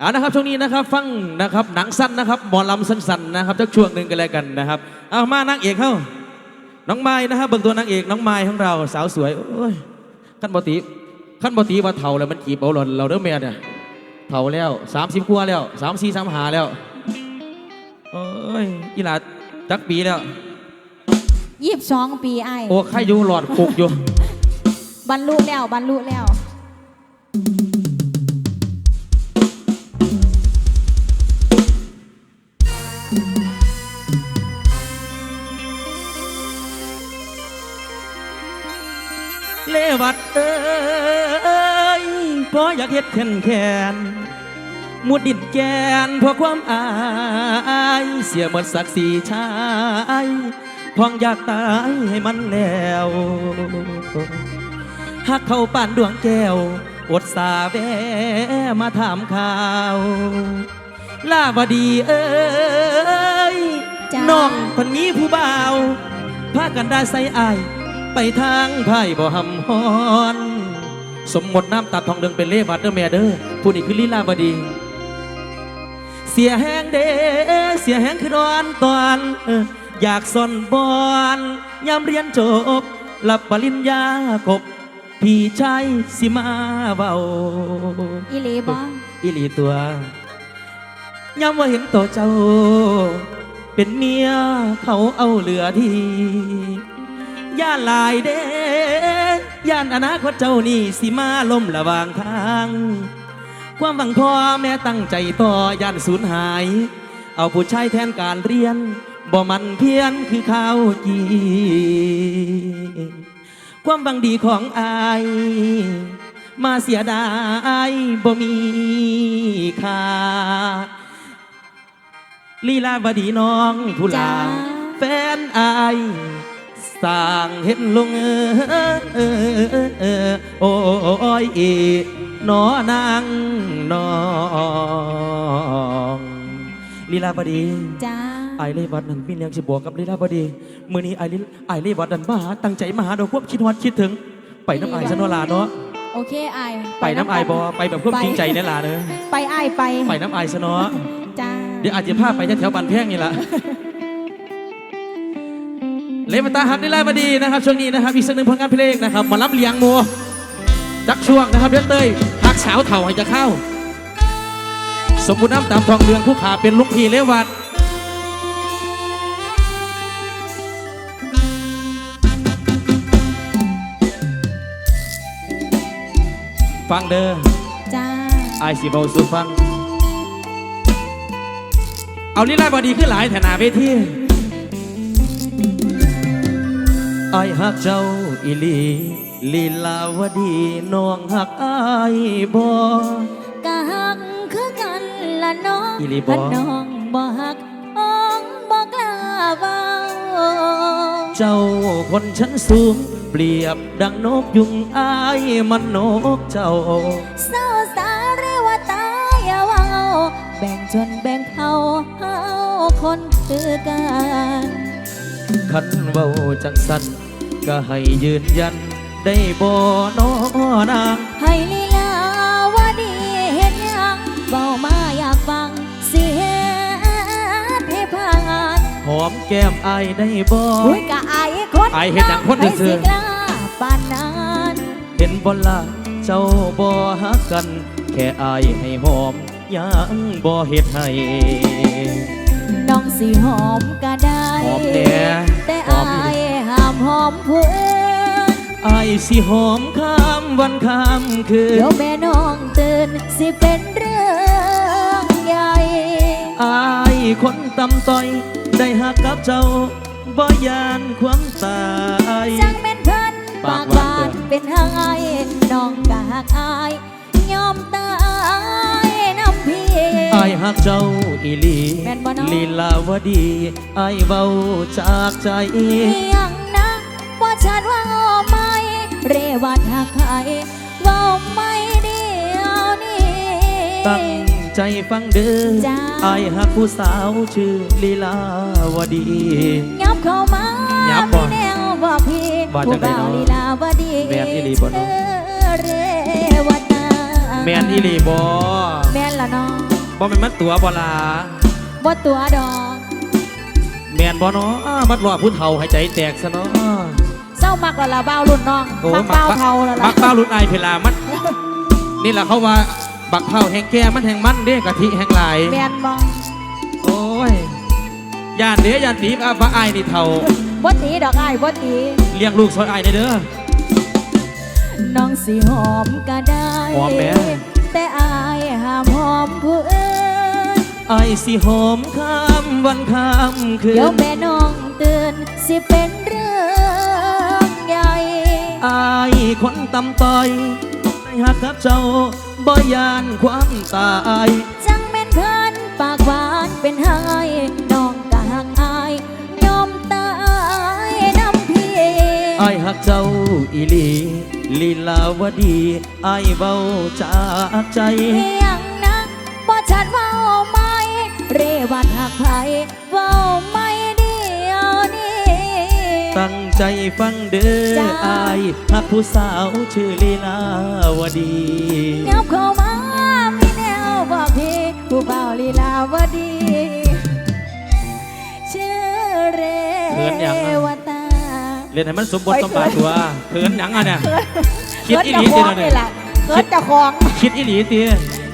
เอานะครับช่วงนี้นะครับฟังนะครับหนังสั้นนะครับหมอลำสั้นๆนะครับจักช่วงหนึ่งกันแล้วกันนะครับเอามานางเอกเข้าน้องไม้นะครับเบิ่งตัวนางเอกน้องไม้ของเราสาวสวยโอ้ยขั้นบติขั้นบติว่าเท่าแล้วมันจีบเอาหล่นเราเด้อแม่เนี่ยเท่าแล้วสามสิบกว่าแล้วสามสี่สามหาแล้วโอ้ยอีหลาจักปีแล้วยี่สิบสองปีไอ้ายโอ้ใครอยู่หลอดปุกอยู่ บรรลุแล้วบรรลุแล้ว ดเอ้ยพออยากเฮ็ดแขนแขนมุดดินแกนเพราะความอายเสียหมดศักดิ์ศรีชายพองอยากตายให้มันแล้วหากเขาป่านดวงแก้ว อดสาแวะมาถามข่าวลาวดีเอ้ยจ้าน้องคนนี้ผู้บ่าวพากันได้ใส่อาย ไปทางไพ่บ่หำฮอน สมมติน้ำตัดทองเดืองเป็นเล่บัดเดอร์แมเดอร์ผู้นี้คือลีลาบดี เสียแหงเด้เสียแหงคือรอนตอนเอออยากซ่อนบอนยามเรียนจบรับปริญญากบพี่ชายสิมาเบาอีหลีบออีหลีตัวย้ำว่าเห็นตัวเจ้า เป็นเมียเขาเอาเหลือที ย่านหลายเด้ย่านอนาคตเจ้านี่สิมาล่มระหว่างทาง ความหวังพ่อแม่ตั้งใจต่อย่านสูญหาย เอาผู้ชายแทนการเรียน บ่มันเพี้ยนคือข้าวจีความหวังดีของอาย มาเสียดายบ่มีค่าลีลาบดีน้องผู้ลาแฟนอาย สร้างเห็นลงเออเออเออเออโอ้ยอีนอนางน้องลีลาบดีจ้าไอายเล่วัดนั้นมีเรื่องสิบวกกับลีลาบดีมือนี้ไอายลิไอายเล่วัดนั้นมาหาตั้งใจมาหาโดยควบคิดฮอดคิดถึง ไปน้ำไอายซะเนอลาเนาะโอเคไอ้ายไปน้ำไอายบอไปแบบควบจริงใจเนี่ยลาเนอะไปไอ้ายไปไปน้ำไอายซะเนาะจ้าเดี๋ยวอาจจะพาไปแถวๆบันแพงนี่แหละ เลมาตาฮักได้ไล่มาดีนะครับ ช่วงนี้นะครับ อีกสักหนึ่งผลงานเพลงนะครับหมารับเลี้ยงมัวจักช่วงนะครับเดือนเต้ยหักสาวเถ่าให้จะเข้า สมบูรณ์น้ำตามทองเรืองผู้ขาเป็นลุกพีเลวัดฟังเด้อจ้าไอายสิเบาสู่ฟัง เอาลีลาบดีขึ้นหลายแถนาเวที ไอายหักเจ้าอีหลีลีลาวดีน้องหักไอายบ่กะหักคือกันละน้องอีหลีบ่ถ้าน้องบ่หักอ้องบ่กล้าเบาเจ้าคนชั้นสูงเปรียบดังนกยุงอายมันนกเจ้าเศร้าสาเรว่าตายอย่าเว้าแบ่งจนแบ่งเผ่าเฮาคนคือกันคันเว้าจังสัน ก็ให้ยืนยัน ได้บ่นอนางให้ลีลาวาดีเห็นยังเบามาอยากฟังเสียดให้พางานหอมแก้มอายได้บ่อุ้ยกะอายคนอายเฮ็ดหยังคนให้ซื่สิอๆกล้าปานนั้นเห็นบ่ละเจ้าบ่ฮักกัน แค่อายให้หอมยังบ่เฮ็ดให้ น้องสิหอมก็ได้หอมแน่แต่หอมอาอีหลีย ห้ามหอมผู้อื่นอายสิหอมข้ามวันข้ามคืเดี๋ยนวแม่น้องตื่นสิเป็นเรื่องใหญ่อายคนตำต้อย ได้ฮักกับเจ้าบ่ยานความตายจังเป็นเพิ่นปาปากกหวาวหานนเป็นหางอายน้องกะหักอายยอมตายน้ำพี่อายฮักเจ้าอีหลีแม่นบ่น้องลีลาวดีอายเว้าจากใจ ยังนะว่าชัดว่าเอาไม่เรวัดหักใครว่าไม่เดียวนี้ตั้งใจฟังเด้อจ้าอายฮักผู้สาวชื่อลีลาวดี ยับเข้ามายับบ่มีแนวบอกพี่ว่าจังใดเนาะผู้บ่วลีลาวดีแม่นอีหลีบ่เนาะเออเรวัดนา แมนอีหลีบอแม่นละ เนาะบ่แม่นมันตัวบ่ลาบ่ตัวดอกแม่นบ่เนาะอ้ามัดรอผู้เฒ่าให้ใจแตกซะเนาะเศร้ามักแล้วล่ะเบ้ารุ่นน้องโอ้มักเบ้าเทาแล้วมัล่ะกเป้ารุ่นอายเพลามันนี่แหละเขาว่าบักเผาแห้งแก่มันแห้งมันเด้กะทิแห้งหลายแมนบ่โอ้ยย่านเด้ย่านตีอาฟ้าอายนี่เฒ่าบ่ตีดอกอ้ายบ่ตีเลี้ยงลูกซอยอายในเด้อน้องสิหอมก็ได้หอมแม่แต่อายห้ามหอมผู้อื่นอายสิหอมข้ามวันข้ามคืเดี๋ยวนแม่น้องตื่นสิเป็นเรื่องใหญ่อายคนตำต้อยในหักกับเจ้าบ่ยานความตาย จังแม่นเพิ่นปากหวานเป็นไห้น้ อีหลี ลีลาวดีอายเบาจากใจเพียงนักบ่ชัดเว้าไหมเรวัดหักไผเว้าไม่เดียวนี้ ตั้งใจฟังเด้อจ้าอายหักผู้สาวชื่อลีลาวดียับเข้ามามีแนวบอกพี่ผู้เบาลีลาวดี ชื่อเรเขินยังอะ วตาเรียนให้มันสมบทโอ้ยสมบาทตัวเขินหยังอะเนี่ยคิดเกิดอีจะหลีคลติองเนี่นี่ยแหละเกิดจะคลองคิดอีหลีตี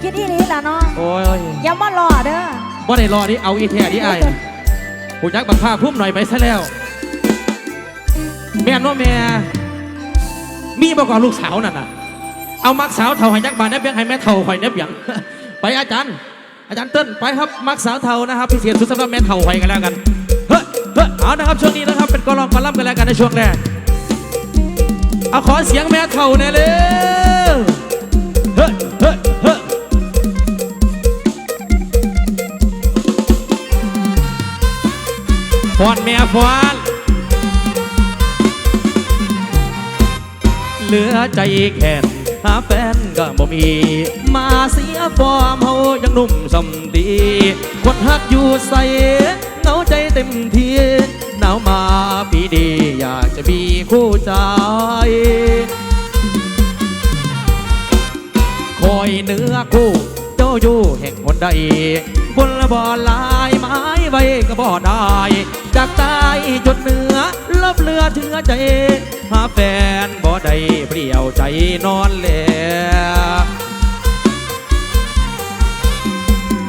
คิดอีหลีล่ะเนาะโอ้ยอย่ามารอเด้อบ่ได้รอดิเอาอีแท้ดิไอ้ายผู้ยักบักผ้าพุ่มหน่อยไปซะแล้วแม่นว่าแม่มีบ่ก่อนลูกสาวนั่นน่ะ เอามักสาวเท่าให้ยักบานได้เบียงให้แม่เท่าข่อยได้เบียงไปอาจารย์ อาจารย์เติ้ลไปครับมักสาวเท่านะครับพิเศษสุดสำหรับแม่เท่าข่อยกันแล้วกัน เฮ้ยเอานะครับช่วงนี้นะครับเป็นกอลองกอลัมกันแล้วกันในช่วงแรกเอาขอเสียงแม่เท่าเนี่ยเร็วเฮ้ยเฮ้ยเฮ้ยฟอนแม่ฟอนเหลือใจแค่นหาแฟนก็บ่มี มาเสียฟอร์มเฮายังหนุ่มสำดีคนฮักอยู่ใส่ เต็มทีหนาวมาปีดีอยากจะมีคู่ใจ คอยเนื้อคู่เจ้าอยู่แห่งคนใดบนบ่อลายไม้ไว้ก็บ่ได้ จากใต้จนเหนือลบเรือเถือใจ หาแฟนบ่ได้เปลี่ยวใจนอนแล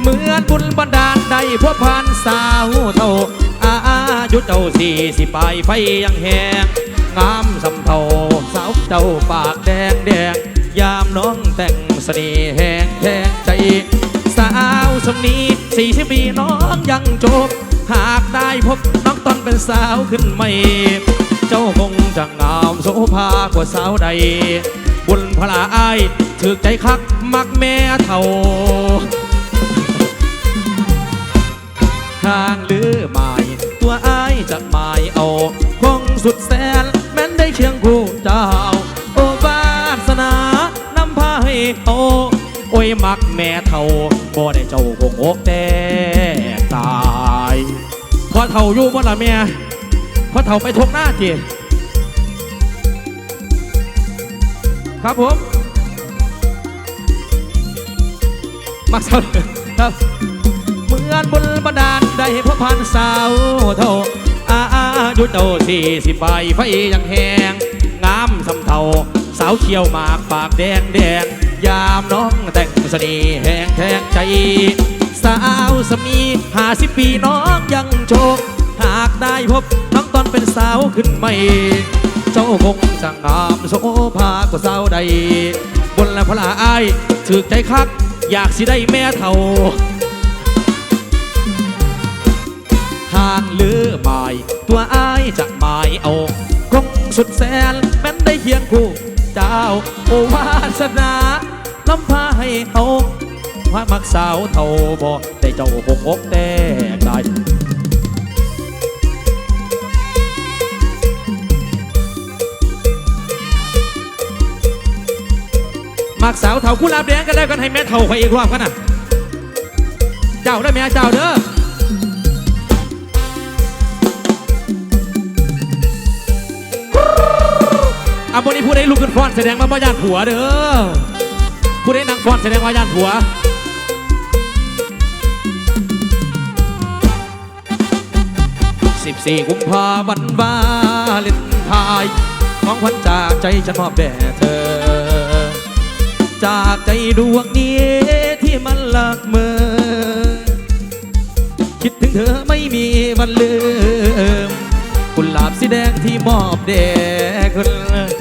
เหมือนบุญบันดาลได้พบผ่านสาวเท่า อายุเจ้าสี่สิบปลายไฟยังแหงงามสำเทาสาวเจ้าปากแดงแดงยามน้องแต่งเสน่ห์แหงแทงใจ สาวสมนี้สี่สิบปีน้องยังจบ หากได้พบน้องตอนเป็นสาวขึ้นใหม่ เจ้าคงจะงามโสภากว่าสาวใด บุญพลาอายถือใจคักมักแม่เท่าทางลือหมาย ตัวอ้ายจะหมายเอาคงสุดแสนแม้นได้เคียงคู่เจ้า โอวาสนานำพาให้โตโอ้ยมักแม่เท่าบ่ได้เจ้าคงอกแต่ตายพอเท่าอยู่บ่ละแม่พอเท่าไปทกหน้าจีครับผมมักเท่าครับ เหมือนบุญบันดาลได้พบพันสาวเท่า อายุเจ้าสี่สิบใบไฟยังแหงงามสำเทาสาวเขียวหมากปากแดงแดงยามน้องแต่งเสน่ห์แหงแทงใจ สาวสมีหาสิบปีน้องยังโชค หากได้พบน้องตอนเป็นสาวขึ้นใหม่ เจ้าคงจะงามโสภากว่าสาวใด บนและพลาอายถือใจคัก อยากสิได้แม่เท่า ทางเลือหมาย ตัวอายจะหมายเอาคงสุดแสนแม้นได้เคียงคู่เจ้า โอวาสนาลำพาให้เอาพามักสาวเท่าบ่ได้เจ้าคงอกแต่กายมักสาวเท่ากุหลาบแดงกันแล้วกันให้แม่เท่าใครอีกรอบกันน่ะ เจ้าได้ไหมเจ้าเด้อ นี้ผู้ใดลุกขึ้นฟ้อนแสดงว่าบ่ญาติผัวเด้อผู้ใดนั่งฟ้อนแสดงว่าญาติผัวสิบสี่กุมภาพันธ์วาเลนไทน์ของขวัญจากใจฉันมอบแด่เธอ จากใจดวงนี้ที่มันหลักเมือคิดถึงเธอไม่มีวันลืมกุหลาบสีแดงที่มอบแด่คน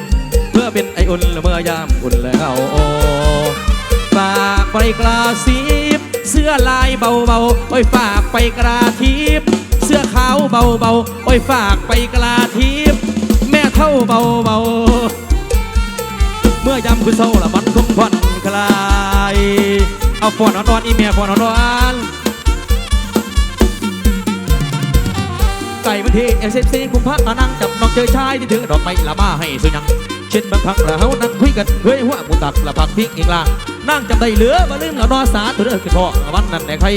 อุ่นเมื่อยามอุ่นแล้วฝากไปกราซีบเสื้อลายเบาๆโอ้ยฝากไปกราทิพเสื้อขาวเบาๆโอ้ยฝากไปกราทิพแม่เท่าเบาๆเมื่อยามคือเศร้าละมันคงผ่อนคลายเอาฟอนอ่อนๆอีเมียฟอนอ่อนๆไก่มันทีเอฟซีคุมพักนั่งจับน้องเจอชายที่ถือดอกไม้ละมาให้สุยัง ช่นบางครั้งละเฮานั่งคุยกันเฮ้ยหัวมุตักละพักพิงอีกล่างนั่งจำได้เหลือมาลืมละนอสาตัวเด้อคือทอวันนั้นแต่ใคร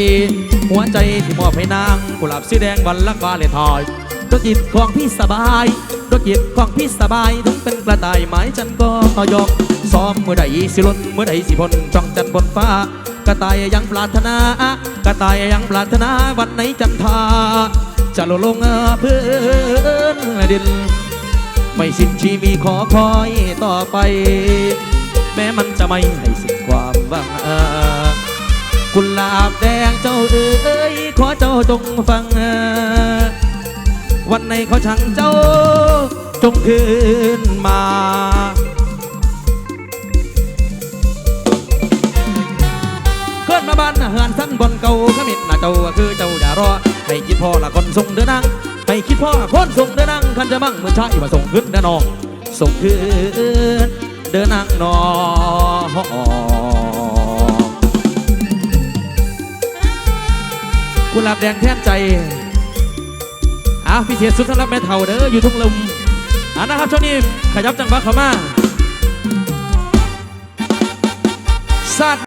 หัวใจที่มอบให้นางกุหลาบสีแดงวันลักวาเลทน์ดวงจิตของพี่สบายดวงจิตของพี่สบายถึงเป็นกระต่ายไม้จันก็ยอมซ้อมเมื่อใดสิล้นมือใดสิพลจ้องจันบนฟ้ากระต่ายยังปรารถนากระต่ายยังปรารถนาวันไหนจันทาจะลดลงพื้นดิน ไม่สิ้นชีมีขอคอยต่อไป แม้มันจะไม่ให้สิ้นความหวังกุหลาบแดงเจ้าเอ๋ยขอเจ้าจงฟัง วันในขอช่างเจ้าจงคืนมาเกิดมาบ้านอาหารสั้นบนเก่าขมิดหน้าเจ้าคือเจ้าอย่ารอให้คิดพ่อละคนส่งเดินนั่ง ไปคิดพ่อคนส่งเดินนั่งคันจะมั่งเมื่อชายมาส่งขึ้นนะนองส่งขึ้นเดินนั่งนองกุหลาบแดงแท่นใจอ้าพิเศษสุดสำหรับแม่เท่าเด้ออยู่ทุ่งลมอ่านะครับช่วงนี้ขยับจังหวะเขามาสัตว